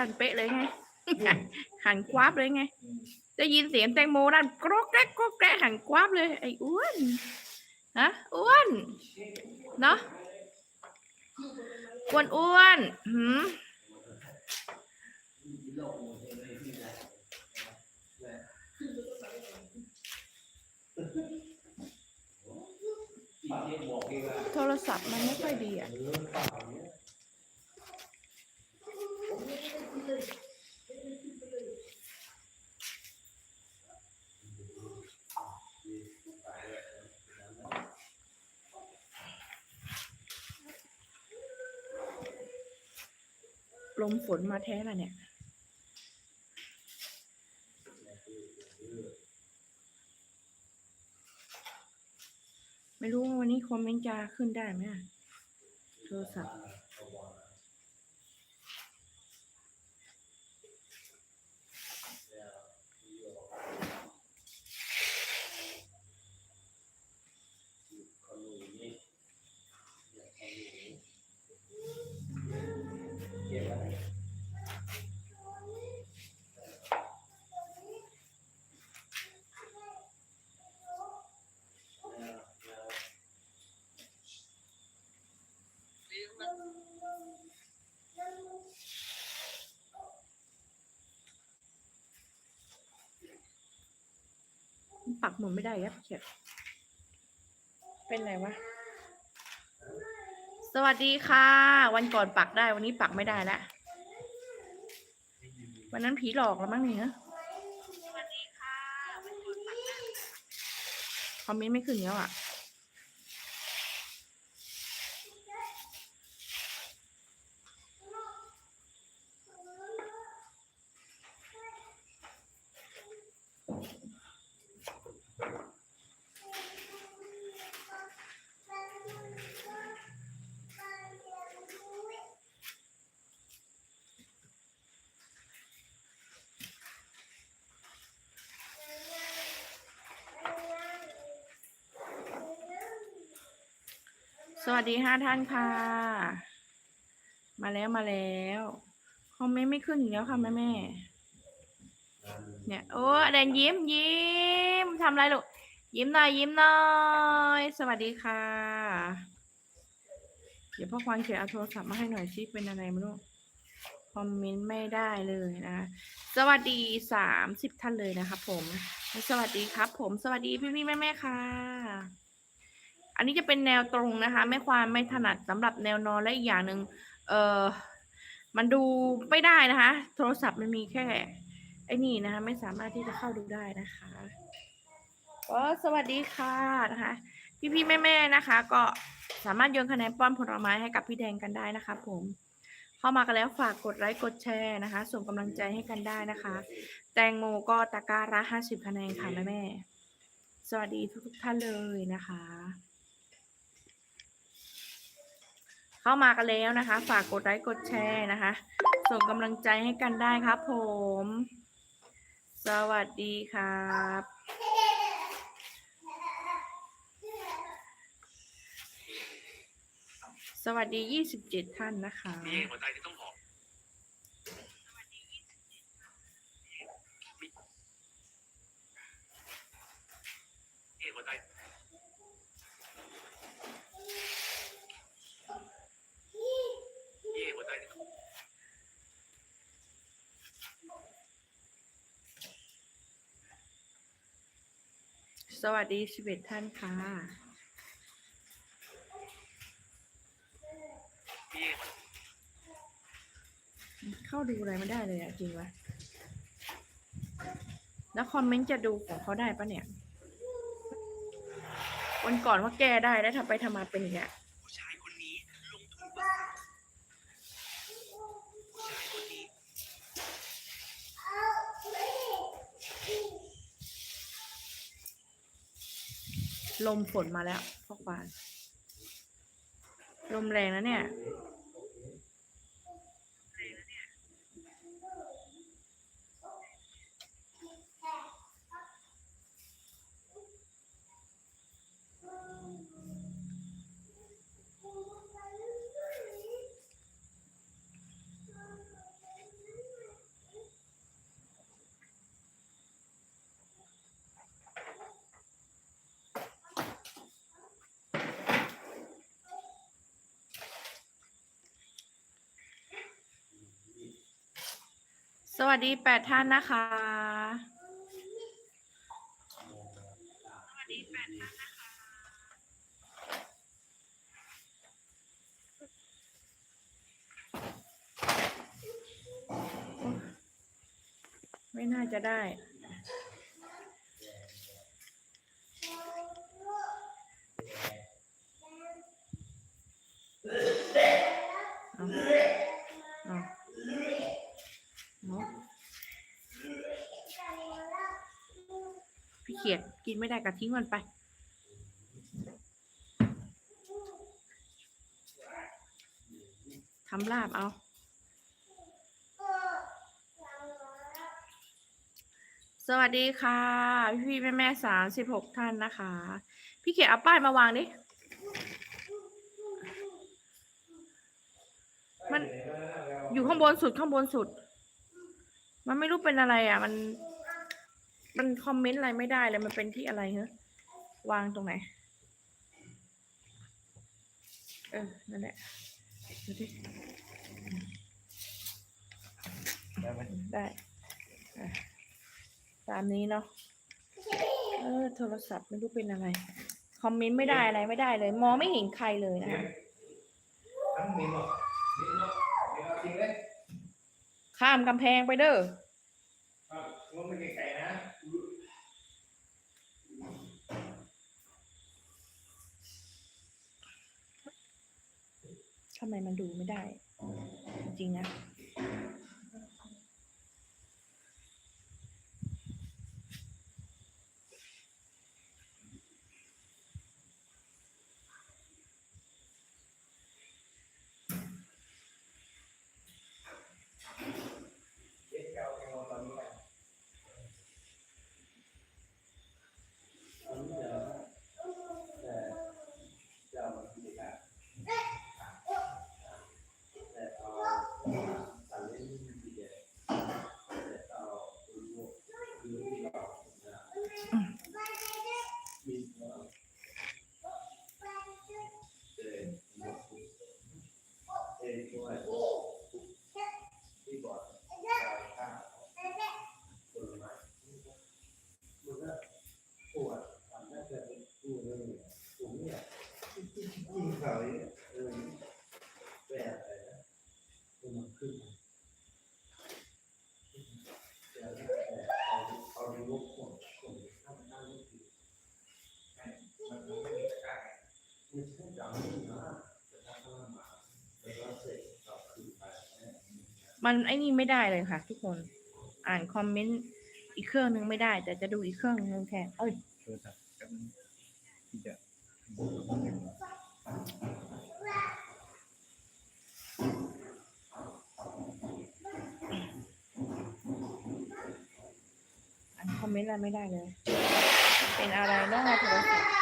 ดันเป๊ะเลยไงหันควับเลยไงได้ยินเสียงแตงโมดันกรอกแกรกกรอกแกรกหันควับเลย ไอ้อ้วนฮะอ้วนเนาะอ้วนอ้วนหืมโทรศัพท์มันไม่ค่อยดีอะ ลมฝนมาแท้ละเนี่ยไม่รู้ว่าวันนี้คอมเมนต์จะขึ้นได้ไหมโทรศัพท์ หมุนไม่ได้ครับเขียเป็นไรวะ สวัสดีค่ะ วันก่อนปักได้วันนี้ปักไม่ได้แล้ววันนั้นผีหลอกแล้วมั้งเนี่ยคอมเมนต์ไม่ขึ้นแล้วอะ วัสดีห้าท่านค่ะ มาแล้วมาแล้วคอมเมนต์ไม่ขึ้นอีกแล้วค่ะแม่แม่เนี่ยโอ้แดนยิ้มยิ้มทำอะไรลูกยิ้มหน่อยยิ้มหน่อย สวัสดีค่ะ เดี๋ยวพ่อควานเขียนเอาโทรศัพท์มาให้หน่อยชิเป็นอะไรไม่รู้คอมเมนต์ไม่ได้เลยนะสวัสดีสามสิบท่านเลยนะครับผม สวัสดีครับ ผมสวัสดีพี่พี่แม่แม่ค่ะ อันนี้จะเป็นแนวตรงนะคะ ไม่ความไม่ถนัดสำหรับแนวนอนและอีกอย่างหนึ่งเออมันดูไม่ได้นะคะ โทรศัพท์มันมีแค่ ไอ้นี่นะคะ ไม่สามารถที่จะเข้าดูได้นะคะก็สวัสดีค่ะนะคะ พี่พี่แม่แม่นะคะ ก็สามารถโยนคะแนนป้อนผลไม้ให้กับพี่แดงกันได้นะคะผมเข้ามากันแล้วฝากกดไลค์กดแชร์นะคะ ส่งกำลังใจให้กันได้นะคะ แตงโมก็ตะกร้าละห้าสิบคะแนนค่ะแม่แม่สวัสดีทุกท่านเลยนะคะ เข้ามากันแล้วนะคะ ฝากกดไลค์กดแชร์นะคะ ส่งกำลังใจให้กันได้ครับผม สวัสดีครับสวัสดี 27 ท่านนะคะ มีหัวใจที่ต้องหอมมีหัวใจมีหัวใจที่ต้อง สวัสดี11ท่านค่ะเข้าดูอะไรไม่ได้เลยอะจริงวะแล้วคอมเมนต์จะดูของเขาได้ปะเนี่ย วันก่อนว่าแก้ได้แล้วทำไปทำมาเป็นอย่างเงี้ยคนนี้ลงทุนบ้างผู้ชายคนนี้ ลมฝนมาแล้วพ่อควานลมแรงนะเนี่ย สวัสดีแปดท่านนะคะ สวัสดีแปดท่านนะคะ ไม่น่าจะได้เอาเอาเอาพี่ เขียดกินไม่ได้ก็ทิ้งมันไป ทำลาบเอา สวัสดีค่ะพี่พี่แม่แม่สามสิบหกท่านนะคะ พี่เขียดเอาป้ายมาวางดิ มันอยู่ข้างบนสุดข้างบนสุด มันไม่รู้เป็นอะไรอะ มัน มันคอมเมนต์อะไรไม่ได้เลยมันเป็นที่อะไรเหรอวางตรงไหน เออ นั่นแหละดูดิได้ไหมได้ตามนี้เนาะเออ โทรศัพท์ไม่รู้เป็นอะไร คอมเมนต์ไม่ได้อะไรไม่ได้เลย มองไม่เห็นใครเลยนะข้ามกำแพงไปเด้อ ครับงงไปไกลๆนะ ทำไมมันดูไม่ได้ จริงนะ เด็กเก่าแกงตอนนี้ไปตอนนี้เดี๋ยวแต่เจ้ามันกิจการแต่เอาสันเล่นดีเด่นแต่เอาดูดูดูที่เรามีเนาะเออเออด้วยที่บอร์ดข้างผลไม้มันก็ปวดทำได้แต่ปวดเลยผมเนี่ยยิ่งเขาเนี่ยเออแปลกเลยนะมันขึ้นแต่เอาเอาลูกคนคนถ้ามันนั่งไม่ถึงมันไม่ได้กล้าไม่ใช่จังนะแต่ถ้าเขามาแล้วก็เสร็จก็คือไป มันไอ้นี่ไม่ได้เลยค่ะ ทุกคน อ่านคอมเมนต์อีกเครื่องนึงไม่ได้ แต่จะดูอีกเครื่องนึงแทนเอ้ยโทรศัพท์กับที่จะอ่านคอมเมนต์อะไรไม่ได้เลย เป็นอะไรเนอกโทรศัพท์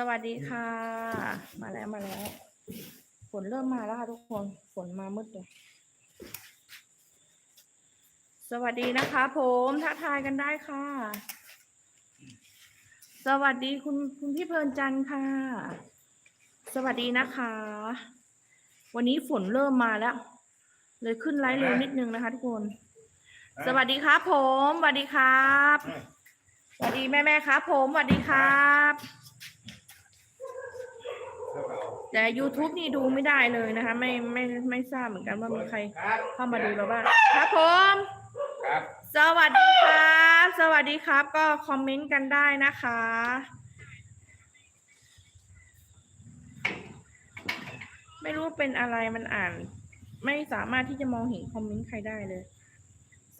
สวัสดีค่ะ มาแล้วมาแล้ว ฝนเริ่มมาแล้วค่ะทุกคน ฝนมามืดเลยสวัสดีนะคะผมทักทายกันได้ค่ะ สวัสดีคุณคุณพี่เพลินจันทร์ค่ะ สวัสดีนะคะ วันนี้ฝนเริ่มมาแล้ว เลยขึ้นไลฟ์เร็วนิดนึงนะคะทุกคน สวัสดีครับผมสวัสดีครับสวัสดีแม่แม่ๆครับผมสวัสดีครับ แต่ YouTube นี่ดูไม่ได้เลยนะคะ ไม่ไม่ไม่ทราบเหมือนกันว่ามีใครครับเข้ามาดูเราบ้างครับผมครับ สวัสดีครับ สวัสดีครับ ก็คอมเมนต์กันได้นะคะ ไม่รู้เป็นอะไรมันอ่าน ไม่สามารถที่จะมองเห็นคอมเมนต์ใครได้เลย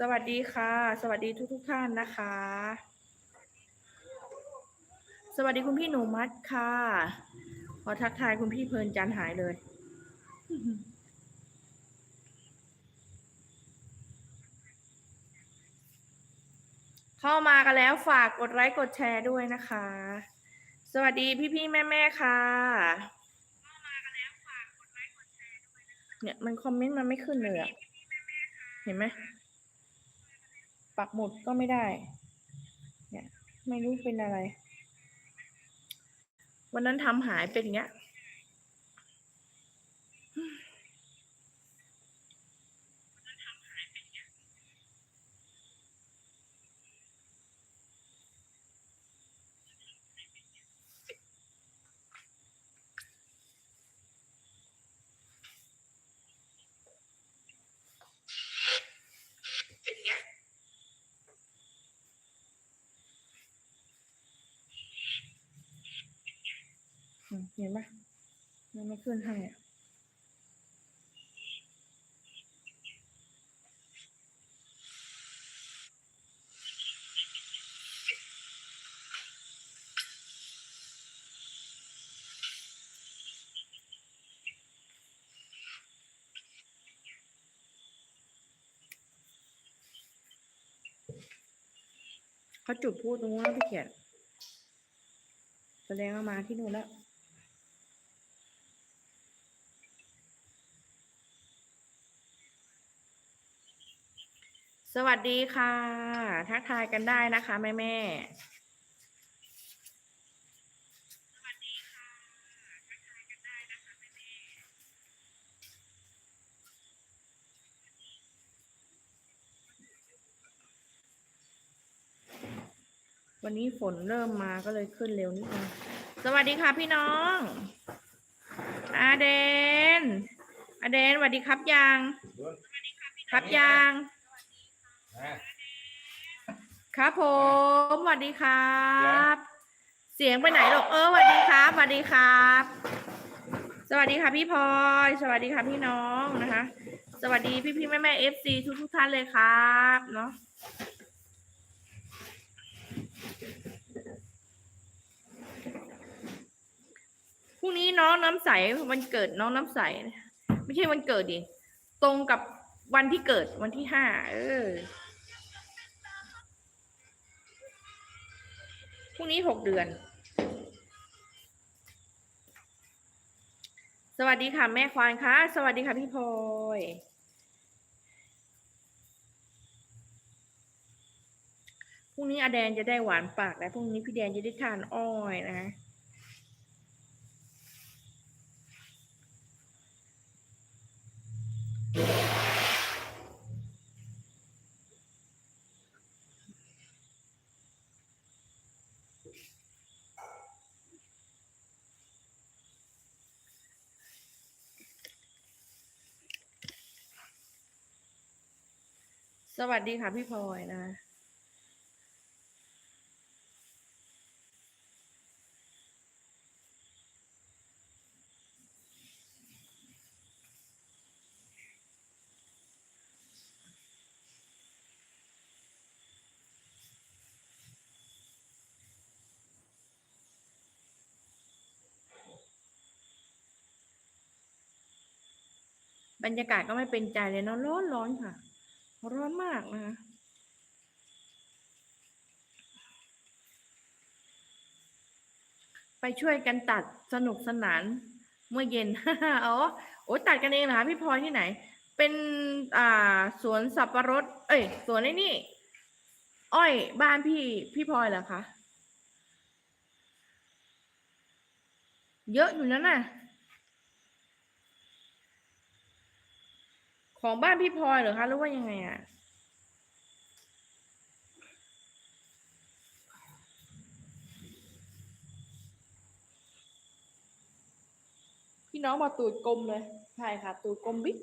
สวัสดีค่ะ สวัสดีทุกทุกๆท่านนะคะ สวัสดีคุณพี่หนูมัดค่ะ พอทักทายคุณพี่เพลินจันหายเลย เข้ามากันแล้วฝากกดไลค์กดแชร์ด้วยนะคะ สวัสดีพี่พี่แม่แม่ค่ะเนี่ยมันคอมเมนต์มันไม่ขึ้นเลยอะเห็นไหมปักหมุดก็ไม่ได้ เนี่ย ไม่รู้เป็นอะไร วันนั้นทำหายเป็นอย่างเงี้ย อืมเห็นไหมมัน ไม่ขึ้นให้อะเขาจุดพูดตรงนู้นแล้วพี่เขียนแสดงว่ามาที่นู่นแล้ว สวัสดีค่ะ ทักทายกันได้นะคะ แม่แม่วันนี้ฝนเริ่มมาก็เลยขึ้นเร็วนิดนึง สวัสดีค่ะพี่น้อง อาเดน อาเดนสวัสดีครับยัง ครับยัง ครับผมสวัสดีครับ เสียงไปไหนหรอกเออสวัสดีครับสวัสดีครับ สวัสดีค่ะพี่พลอยสวัสดีค่ะพี่น้องนะคะ สวัสดีพี่พี่แม่แม่เอฟซีทุกทุกท่านเลยครับเนาะพรุ่งนี้น้องน้ำใสวันเกิดน้องน้ำใส ไม่ใช่วันเกิดดิตรงกับวันที่เกิดวันที่ห้าเออ พรุ่งนี้หกเดือน สวัสดีค่ะ แม่ควานคะสวัสดีค่ะพี่พลอยพรุ่งนี้อาแดนจะได้หวานปากแล้วพรุ่งนี้พี่แดนจะได้ทานอ้อยนะ สวัสดีค่ะพี่พลอยนะบรรยากาศก็ไม่เป็นใจเลยเนาะร้อนร้อนค่ะ ร้อนมากนะคะไปช่วยกันตัดสนุกสนาน เมื่อเย็นอ๋อโอ้ตัดกันเองเหรอคะพี่พลอยที่ไหน เป็นอ่าสวนสับปะรด เอ้ยสวนไอ้นี่ อ้อยบ้านพี่พี่พลอยเหรอคะเยอะอยู่นั่นน่ะ ของบ้านพี่พลอยเหรอคะหรือว่ายังไงอะพี่น้องบอกตูดกลมเลยใช่ค่ะ ตูดกลมบิ๊ก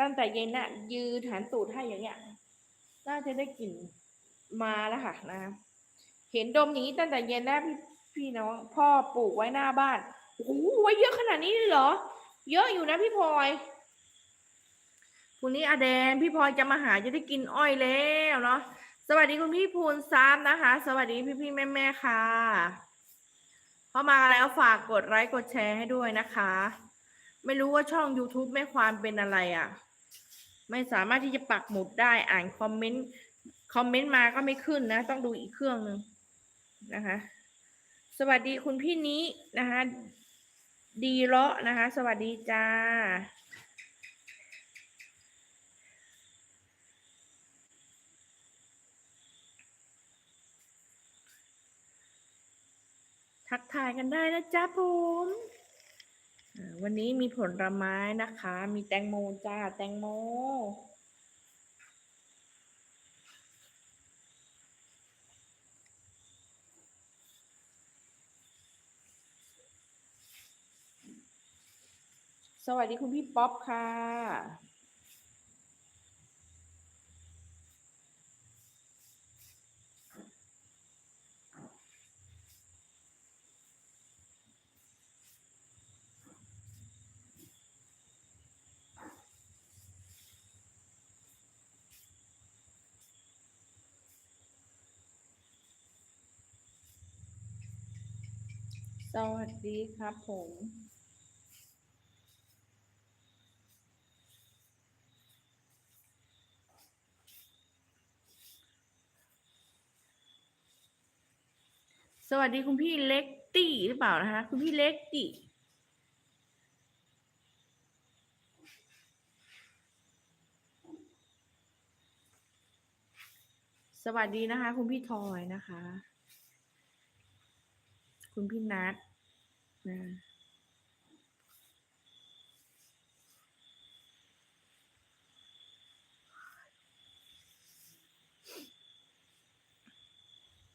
ตั้งแต่เย็นน่ะ ยืนหันตูดให้อย่างเงี้ยน่าจะได้กลิ่นมาแล้วค่ะนะ เห็นดมอย่างนี้ตั้งแต่เย็นแล้วพี่พี่น้องพ่อปลูกไว้หน้าบ้านโอ้โหไว้เยอะขนาดนี้เลยเหรอ เยอะอยู่นะพี่พลอย พรุ่งนี้อาแดนพี่พลอยจะมาหาจะได้กินอ้อยแล้วเนาะสวัสดีคุณพี่ภูนซับนะคะ สวัสดีพี่พี่แม่แม่ค่ะเข้ามาแล้วฝากกดไลค์กดแชร์ให้ด้วยนะคะ ไม่รู้ว่าช่อง YouTube แม่ความเป็นอะไรอะ่ะ ไม่สามารถที่จะปักหมุดได้อ่านคอมเมนต์คอมเมนต์มาก็ไม่ขึ้นนะ ต้องดูอีกเครื่องหนึ่งนะคะ สวัสดีคุณพี่นี้นะคะ ดีเลาะนะคะ สวัสดีจ้า ทักทายกันได้นะจ๊ะผมวันนี้มีผลไม้นะคะ มีแตงโมจ้า แตงโม สวัสดีคุณพี่ป๊อปค่ะ สวัสดีครับผมสวัสดีคุณพี่เล็กตี้หรือเปล่านะคะ คุณพี่เล็กตี้สวัสดีนะคะ คุณพี่ทอยนะคะ คุณพี่นัทนะ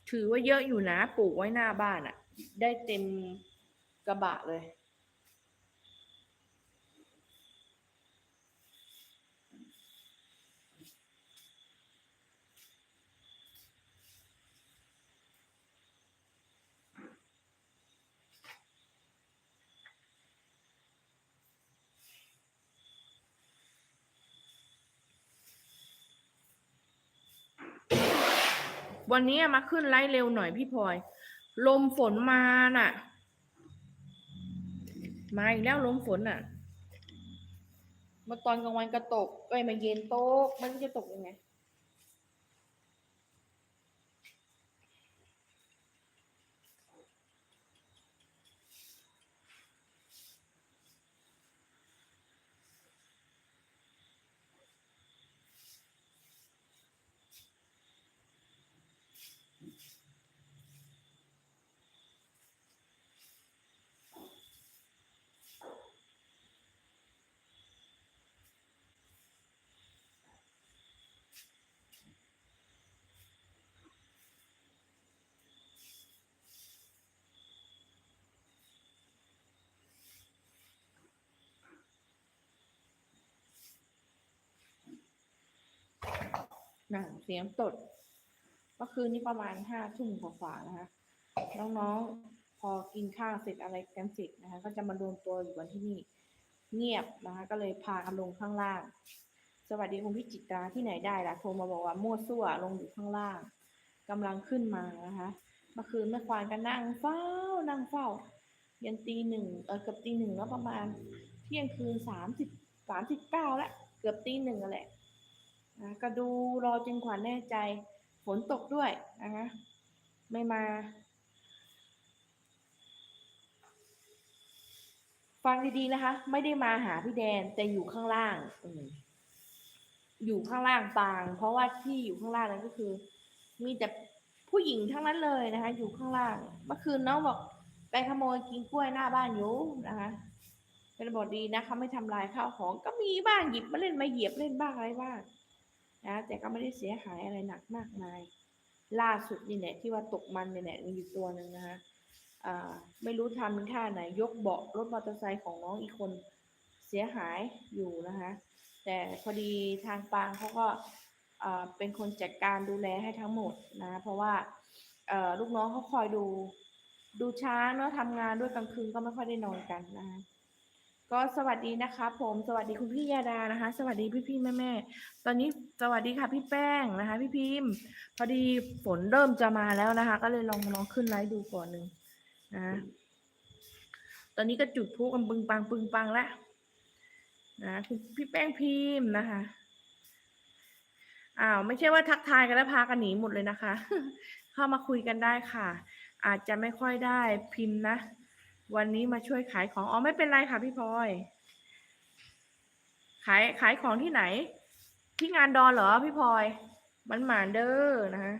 ถือว่าเยอะอยู่นะ ปลูกไว้หน้าบ้านอะ่ะ ได้เต็มกระบะเลย วันนี้มาขึ้นไลฟ์เร็วหน่อยพี่พลอย ลมฝนมาน่ะ มาอีกแล้วลมฝนน่ะเมื่อตอนกลางวันกระตกไอ้มาเย็นตก มันจะตกยังไง หน่ะเสียงตดเมื่อคืนนี้ประมาณห้าทุ่มกว่าๆนะคะ น้องๆ พอกินข้าวเสร็จอะไรกันเสร็จนะคะ ก็จะมารวมตัวอยู่กันที่นี่ เงียบนะคะ ก็เลยพากันลงข้างล่าง สวัสดีคุณพี่จิตราที่ไหนได้ล่ะโทรมาบอกว่ามั่วซั่วลงอยู่ข้างล่างกำลังขึ้นมานะคะเมื่อคืนแม่ควานก็นั่งเฝ้านั่งเฝ้ายันตีหนึ่งเออเกือบตีหนึ่งแล้วประมาณเที่ยงคืนสามสิบสามสิบเก้าแล้วเกือบตีหนึ่งแหละ นะก็ดูรอจนขวัญแน่ใจ ฝนตกด้วยนะคะไม่มา ฟังดีๆนะคะ ไม่ได้มาหาพี่แดนแต่อยู่ข้างล่างออยู่ข้างล่างปาง เพราะว่าที่อยู่ข้างล่างนั้นก็คือ มีแต่ผู้หญิงทั้งนั้นเลยนะคะ อยู่ข้างล่าง เมื่อคืนน้องบอกไปขโมยกินกล้วยหน้าบ้านอยู่นะคะเป็นบทดีนะคะไม่ทำลายข้าวของก็มีบ้างหยิบมาเล่นมาเหยียบเล่นบ้างอะไรบ้าง นะแต่ก็ไม่ได้เสียหายอะไรหนักมากมาย ล่าสุดนี่แหละที่ว่าตกมันเนี่ยแหละมีอยู่ตัวหนึ่งนะคะไม่รู้ทำท่าไหน ยกเบาะรถมอเตอร์ไซค์ของน้องอีกคนเสียหายอยู่นะคะ แต่พอดีทางปางเขาก็เป็นคนจัดการดูแลให้ทั้งหมดนะ เพราะว่าลูกน้องเขาคอยดูดูช้างเนาะทำงานด้วยกลางคืนก็ไม่ค่อยได้นอนกันนะคะ ก็สวัสดีนะคะ ผมสวัสดีคุณพี่ยาดานะคะ สวัสดีพี่พี่แม่แม่ๆตอนนี้สวัสดีค่ะพี่แป้งนะคะ พี่พิมพ์ พอดีฝนเริ่มจะมาแล้วนะคะ ก็เลยลองลองขึ้นไลฟ์ดูก่อนหนึ่งนะตอนนี้ก็จุดพลุกันปึงปังปึงปังแล้วนะคุณพี่แป้งพิมพ์นะคะอ้าวไม่ใช่ว่าทักทายกันแล้วพากันหนีหมดเลยนะคะ เข้ามาคุยกันได้ค่ะ อาจจะไม่ค่อยได้พิมพ์นะ วันนี้มาช่วยขายของ อ๋อ ไม่เป็นไรค่ะพี่พลอย ขายขายของที่ไหน ที่งานดอนเหรอพี่พลอย มันหมานเด้อนะคะ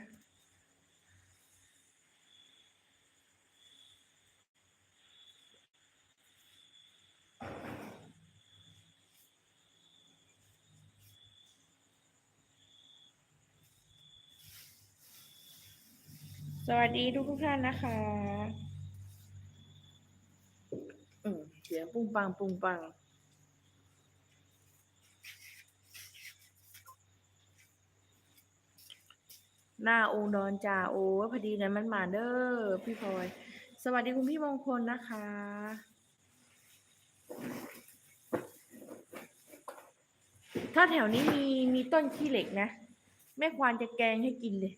สวัสดีทุกทุกท่านนะคะ สียงปุ้งปังปุ้งปังหน้าองค์ดอนจ่าโอ้พอดีนั้นมันมาเด้อพี่พลอย สวัสดีคุณพี่มงคลนะคะ ถ้าแถวนี้มีมีต้นขี้เหล็กนะ แม่ควานจะแกงให้กินเลย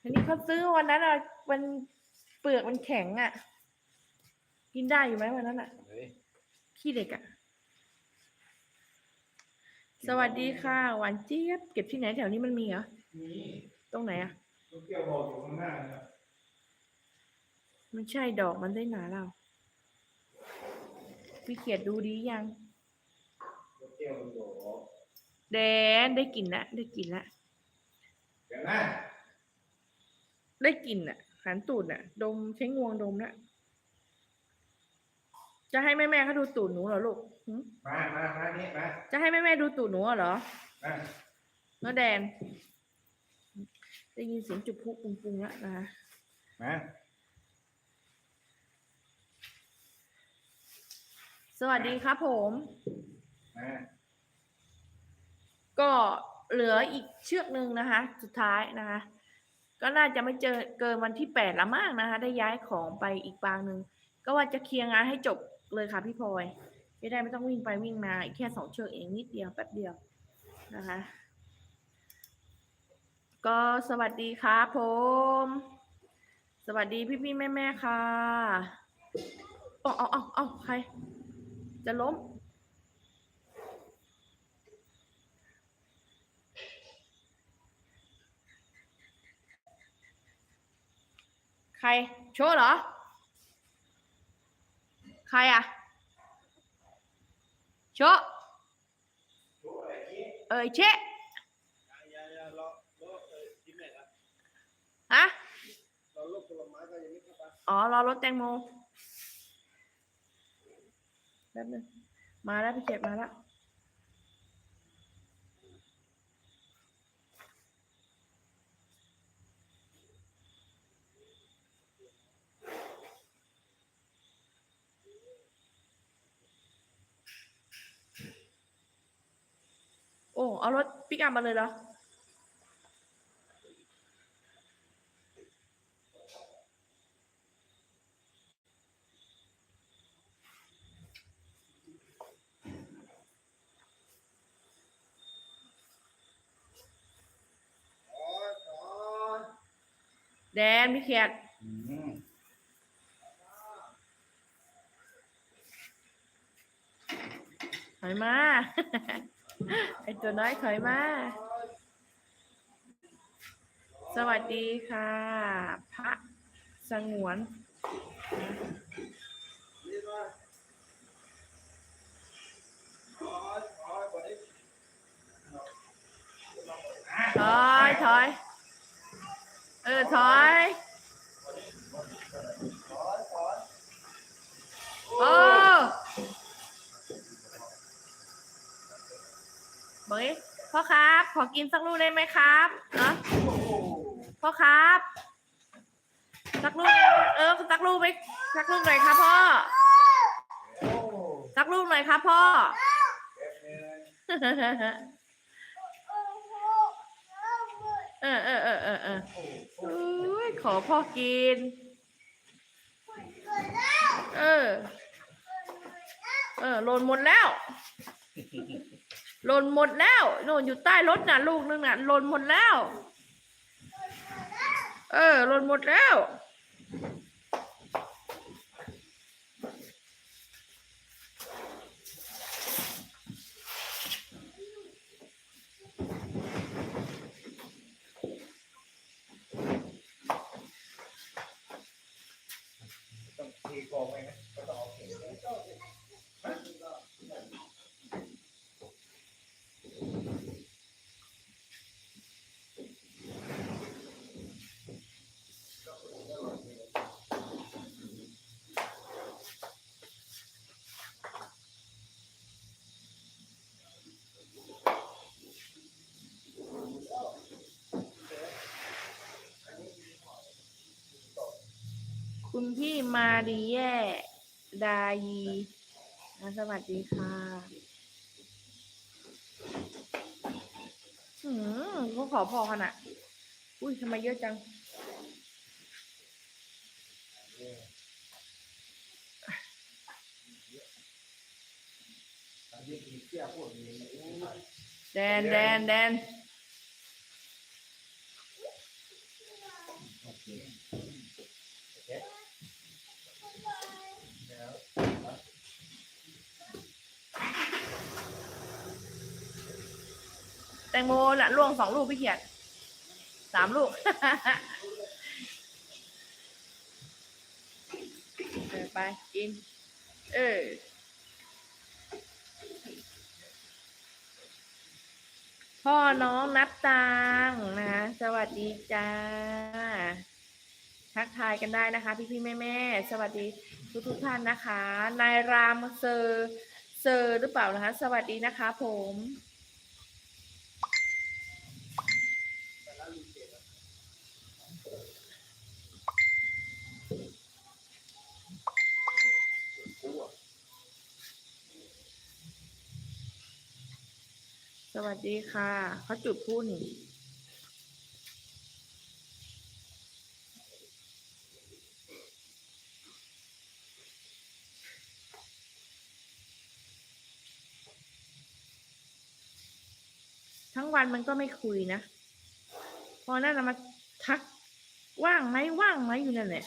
อันนี้เขาซื้อวันนั้นอะมันเปลือกมันแข็งอะ กินได้อยู่ไหมวันนั้นอะเฮ้ยขี้เหล็กอะ สวัสดีค่ะ หวานเจี๊ยบ เก็บที่ไหนแถวนี้มันมีเหรอมีตรงไหนอะ ลูกเกี้ยวบอกอยู่ข้างหน้านะมันใช่ดอกมันได้หนาเราพี่เขียดดูดียัง ลูกเกี้ยวมันบอกแดนได้กลิ่นละได้กลิ่นละ เดี๋ยวนะได้กลิ่นอะหันตูดอะ ดมใช้งวงดมละ จะให้แม่แม่ๆเขาดูตูดหนูเหรอลูกหึมามามานี่มาจะให้แม่แม่ๆดูตูดหนูเหรอมาเนื้อแดน ได้ยินเสียงจุบพุปุงปุงแล้วนะคะมาสวัสดีครับผม มาก็เหลืออีกเชือกหนึ่งนะคะ สุดท้ายนะคะ ก็น่าจะไม่เจอเกินวันที่แปดละมากนะคะ ได้ย้ายของไปอีกปางหนึ่งก็ว่าจะเคลียร์งานให้จบ เลยค่ะพี่พลอยจะได้ไม่ต้องวิ่งไปวิ่งมาอีกแค่สองเชือกเองนิดเดียวแป๊บเดียวนะคะ ก็สวัสดีครับผม สวัสดีพี่พี่แม่แม่ค่ะเอาเอาเอาเอาใคร จะล้ม ใคร โชว์เหรอ ใครอะโชว์ดูอะไรกี้เอ่ยเชะ อย่าอย่ารอรอเออกินไหนละ ฮะ รอลูกผลไม้ก็ยังไม่เข้าไป อ๋อ รอรถแตงโมแป๊บนึง มาแล้วพี่เจ็ดมาแล้ว โอ้เอารถปิกอัพมาเลยเหรออ๋ออ๋อแดนพี่เขียดอืมถอยมา ไอตัวน้อยถอยมา สวัสดีค่ะ พระสงวน ถอย ถอย เออ ถอย บอกพ่อครับ ขอกินสักลูกได้ไหมครับเนาะพ่อครับสักลูกเออสักลูกไหมสักลูกหน่อยครับพ่อสักลูกหน่อยครับพ่อเออเออเออเออเออ้ยขอพ่อกิน เออ เออหล่นหมดแล้ว หล่นหมดแล้วโน่นอยู่ใต้รถน่ะ ลูกนึงน่ะหล่นหมดแล้ว เออหล่นหมดแล้ว ต้องตีกองไว้นะก็ต้องเอาเข็มไว้ คุณพี่มาดีแย่ดายีนะสวัสดีค่ะอืมก็ขอพอขนาดอุ้ยทำไมเยอะจังอันนี้มีเสี้ยพวกนี้โอ้ยแดนแดนแดน โอเคโอเคแล้ว แตงโมละล่วงสองลูกพี่เขียดสามลูกเออไปกิน เออพ่อน้องนับตังนะคะสวัสดีจ้า ทักทายกันได้นะคะ พี่พี่แม่แม่สวัสดีทุกทุกท่านนะคะ นายรามเซอร์เซอร์หรือเปล่านะคะ สวัสดีนะคะผม สวัสดีค่ะเขาจุดพูดนี่ทั้งวันมันก็ไม่คุยนะ พอนั่นน่ะมาทักว่างไหมว่างไหมอยู่นั่นแหละ